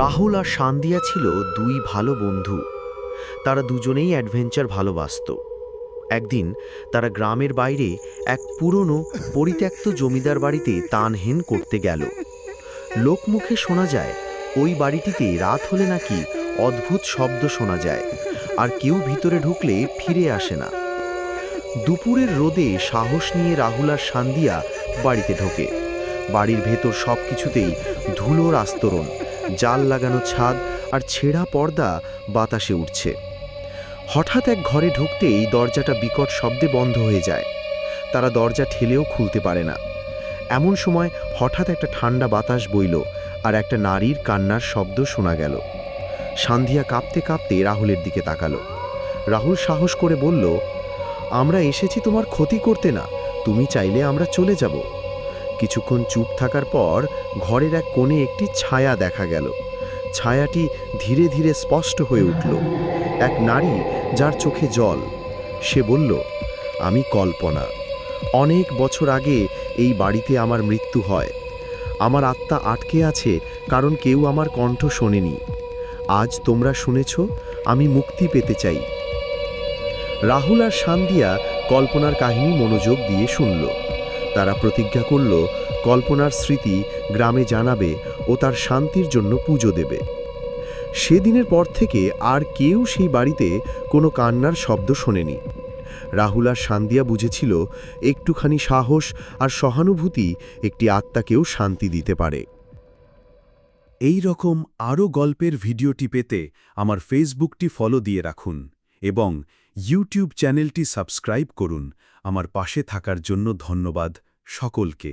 রাহুল আর সান্দিয়া ছিল দুই ভালো বন্ধু। তারা দুজনেই অ্যাডভেঞ্চার ভালোবাসত। একদিন তারা গ্রামের বাইরে এক পুরনো, পরিত্যক্ত জমিদার বাড়িতে তানহেন করতে গেল। লোকমুখে শোনা যায়, ওই বাড়িটিতে রাত হলে নাকি অদ্ভুত শব্দ শোনা যায়, আর কেউ ভিতরে ঢুকলে ফিরে আসে না। দুপুরের রোদে সাহস নিয়ে রাহুল আর সান্দিয়া বাড়িতে ঢোকে। বাড়ির ভেতর সব কিছুতেই ধুলোর আস্তরণ। জাল লাগানো ছাদ আর ছেঁড়া পর্দা বাতাসে উঠছে। হঠাৎ এক ঘরে ঢুকতেই দরজাটা বিকট শব্দে বন্ধ হয়ে যায়। তারা দরজা ঠেলেও খুলতে পারে না। এমন সময় হঠাৎ একটা ঠান্ডা বাতাস বইল আর একটা নারীর কান্নার শব্দ শোনা গেল। সান্ধিয়া কাঁপতে কাঁপতে রাহুলের দিকে তাকালো। রাহুল সাহস করে বলল, আমরা এসেছি তোমার ক্ষতি করতে না। তুমি চাইলে আমরা চলে যাব। কিছুক্ষণ চুপ থাকার পর ঘরের এক কোণে একটি ছায়া দেখা গেল। ছায়াটি ধীরে ধীরে স্পষ্ট হয়ে উঠল। এক নারী যার চোখে জল। সে বলল, আমি কল্পনা। অনেক বছর আগে এই বাড়িতে আমার মৃত্যু হয়। আমার আত্মা আটকে আছে কারণ কেউ আমার কণ্ঠ শোনেনি। আজ তোমরা শুনেছ, আমি মুক্তি পেতে চাই। রাহুল আর সান্দিয়া কল্পনার কাহিনী মনোযোগ দিয়ে শুনল। তারা প্রতিজ্ঞা করল, কল্পনার স্মৃতি গ্রামে জানাবে ও তার শান্তির জন্য পুজো দেবে। সেদিনের পর থেকে আর কেউ সেই বাড়িতে কোনো কান্নার শব্দ শোনেনি। রাহুল আর সান্দিয়া বুঝেছিল, একটুখানি সাহস আর সহানুভূতি একটি আত্মাকেও শান্তি দিতে পারে। এই রকম আরও গল্পের ভিডিওটি পেতে আমার ফেসবুকটি ফলো দিয়ে রাখুন এবং ইউটিউব চ্যানেলটি সাবস্ক্রাইব করুন। আমার পাশে থাকার জন্য ধন্যবাদ সকলকে।